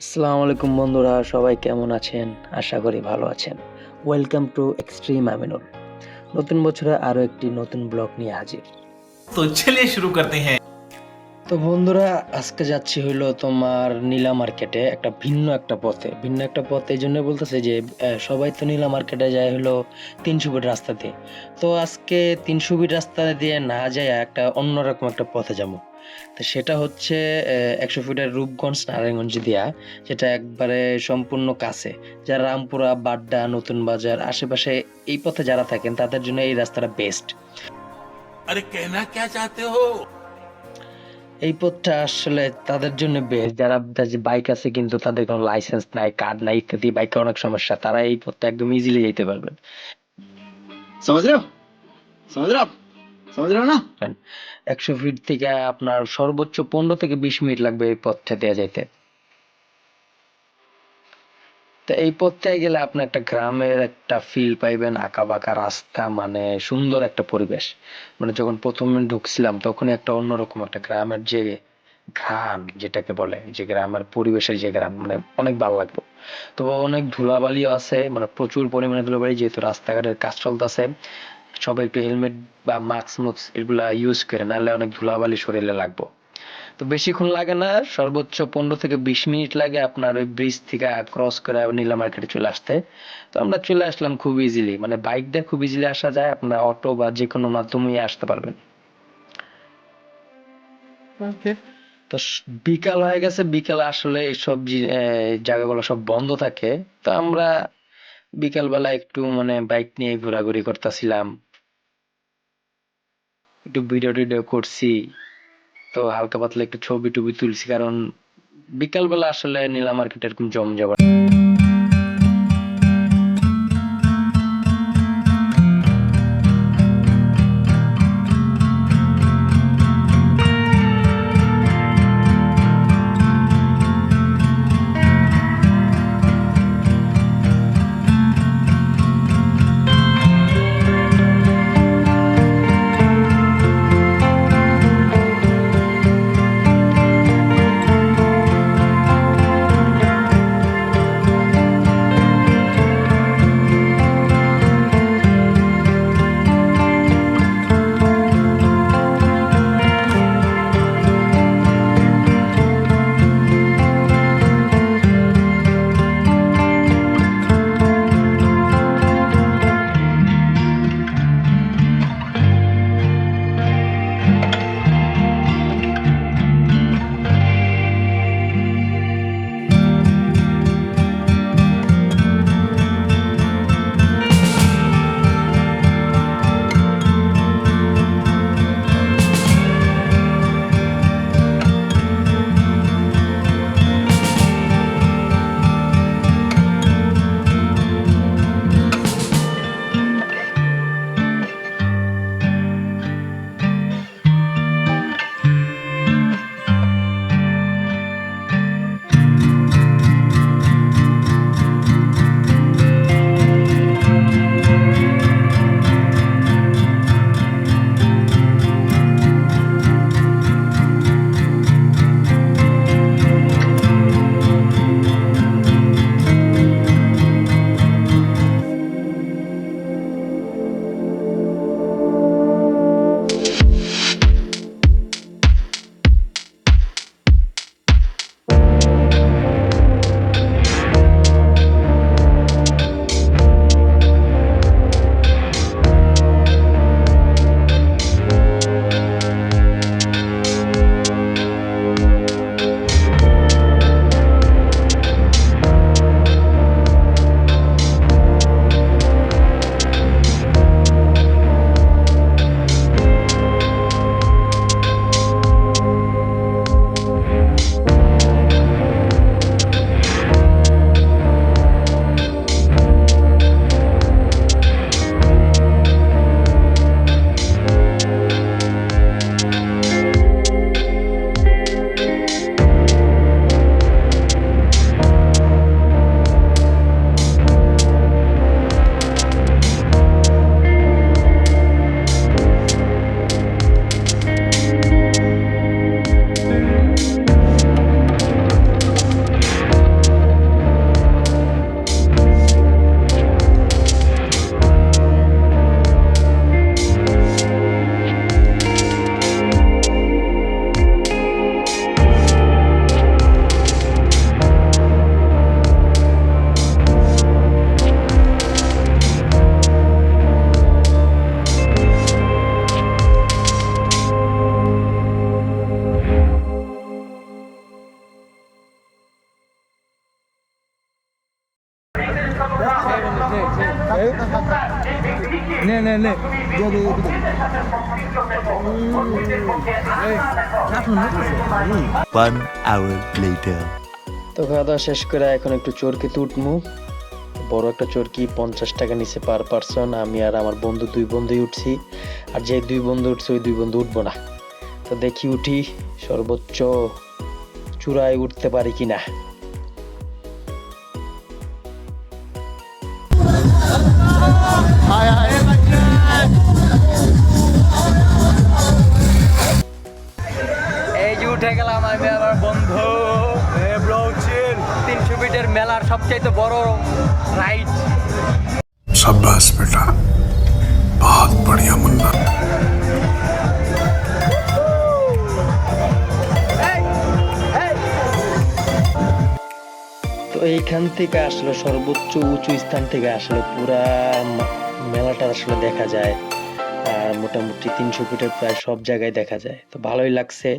আসসালামু আলাইকুম বন্ধুরা সবাই কেমন আছেন? আশা করি ভালো আছেন। ওয়েলকাম টু এক্সট্রিম আমিনুল নতুন বছরে আরও একটি নতুন ব্লগ নিয়ে হাজির। তো ছেলে শুরু করতে হ্যাঁ। তো বন্ধুরা আজকে যাচ্ছি হইল তোমার নীলা মার্কেটে একটা ভিন্ন একটা পথে। ভিন্ন একটা পথে এই জন্য বলতেছে যে সবাই তো নীলা মার্কেটে যায় হলো তিনশো ফিট রাস্তাতে তো আজকে তিনশো ফিট রাস্তা দিয়ে না যায় একটা অন্যরকম একটা পথে যাব। তো সেটা হচ্ছে একশো ফুটের রূপগঞ্জ নারায়ণগঞ্জ দিয়া যেটা একবারে সম্পূর্ণ কাছে। যারা রামপুরা বাড্ডা নতুন বাজার আশেপাশে এই পথে যারা থাকেন তাদের জন্য এই রাস্তাটা বেস্ট আরে কেনা কে চাতে হো? এই পথটা আসলে তাদের জন্য বেশ যারা বাইক আছে কিন্তু তাদের কোনো লাইসেন্স নাই কার্ড নাই ইত্যাদি বাইকে অনেক সমস্যা। তারা এই পথটা একদম ইজিলি যেতে পারবেন। সমাজ রাও সমাজ রাও সমুদ্র না? একশো ফিট থেকে আপনার সর্বোচ্চ পনেরো থেকে বিশ মিনিট লাগবে এই পথটা দেওয়া যাইতে। তো এই পথটায় গেলে আপনি একটা গ্রামের একটা ফিল পাইবেন আঁকা বাঁকা রাস্তা মানে সুন্দর একটা পরিবেশ। মানে যখন প্রথমে ঢুকছিলাম তখন একটা অন্যরকম একটা গ্রামের যে ঘ্রাণ, যেটাকে বলে, যে গ্রামের পরিবেশের যে গ্রাম মানে অনেক ভালো লাগবে। তো অনেক ধুলাবালিও আছে মানে প্রচুর পরিমাণে ধুলাবালি, যেহেতু রাস্তাঘাটের কাজ চলতেছে। সবাই একটু হেলমেট বা মাস্ক মুক্স এগুলা ইউজ করে নাহলে অনেক ধুলাবালি শরীরে লাগবে। তো বেশিক্ষণ লাগে না সর্বোচ্চ পনেরো থেকে বিশ মিনিট লাগে আপনার ওই ব্রিজ থেকে ক্রস করে নীলা মার্কেটে চলে আসতে। তো আমরা চলে আসলাম খুব ইজিলি মানে বাইক দিয়ে খুব ইজিলি আসা যায় আপনার অটো বা যে কোনো মাধ্যমে আসতে পারবেন। তো বিকাল হয়ে গেছে বিকালে আসলে এইসব জায়গাগুলো সব বন্ধ থাকে। তো আমরা বিকাল বেলা একটু মানে বাইক নিয়ে ঘোরাঘুরি করতেছিলাম। একটু ভিডিও টিডিও করছি। তো হালকা পাতলা একটু ছবি টবি তুলছি, কারণ বিকালবেলা আসলে নীলা মার্কেট এরকম জমজমাট তো খাওয়া দাওয়া শেষ করে এখন একটু চরকিতে উঠমু বড় একটা চরকি পঞ্চাশ টাকা নিচে পার পারসন আমি আর আমার বন্ধু দুই বন্ধুই উঠছি। আর যে দুই বন্ধু উঠছে, ওই দুই বন্ধু উঠবো না। তো দেখি উঠি সর্বোচ্চ চূড়ায় উঠতে পারি কিনা। উঠে গেলাম আমি আমার বন্ধু। তিনশো ফিটের মেলার সবচাইতে বড় রাইড। সাব্বাস বেটা। বহুত বড়িয়া মুন্না। তো এইখান থেকে আসলে সর্বোচ্চ উঁচু স্থান থেকে আসলে পুরা মেলাটা আসলে দেখা যায়। আর মোটামুটি তিনশো ফিটের প্রায় সব জায়গায় দেখা যায়। তো ভালোই লাগছে।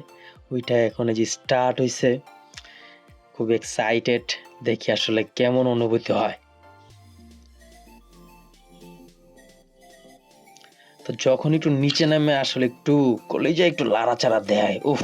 ওইটা এখন যে স্টার্ট হয়েছে খুব এক্সাইটেড দেখি আসলে কেমন অনুভূতি হয়। তো যখন একটু নিচে নামে আসলে একটু কলেজে একটু লাড়াচাড়া দেয়, উফ।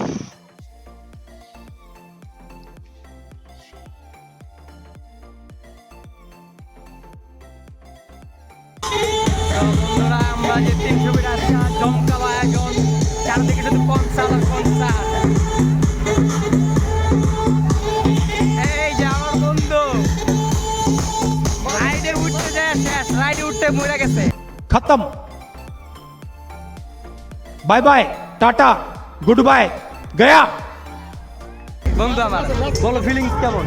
খতম। Bye bye tata good bye Gaya. বন্ধু আমার। বলো ফিলিংস কেমন?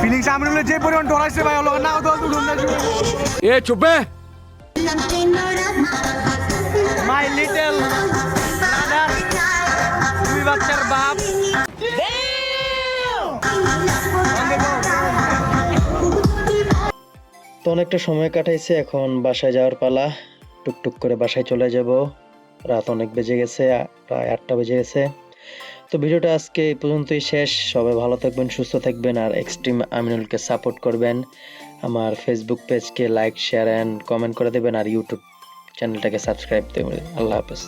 ফিলিংস আমি বলে যে পরিমাণ ডলার সে ভাই হলো না তো উঠুন না এ চুপে। মাই লিটল বাচ্চার বাপ। তো অনেকটা সময় কাটাইছে, এখন বাসায় যাওয়ার পালা। টুকটুক করে বাসায় চলে যাব। রাত অনেক বেজে গেছে, প্রায় আটটা বেজে গেছে। তো ভিডিওটা আজকে এই পর্যন্তই শেষ। সবাই ভালো থাকবেন, সুস্থ থাকবেন, আর এক্সট্রিম আমিনুলকে সাপোর্ট করবেন। আমার ফেসবুক পেজকে লাইক শেয়ার অ্যান্ড কমেন্ট করে দেবেন, আর ইউটিউব চ্যানেলটাকে সাবস্ক্রাইব দেবেন। আল্লাহ হাফেজ।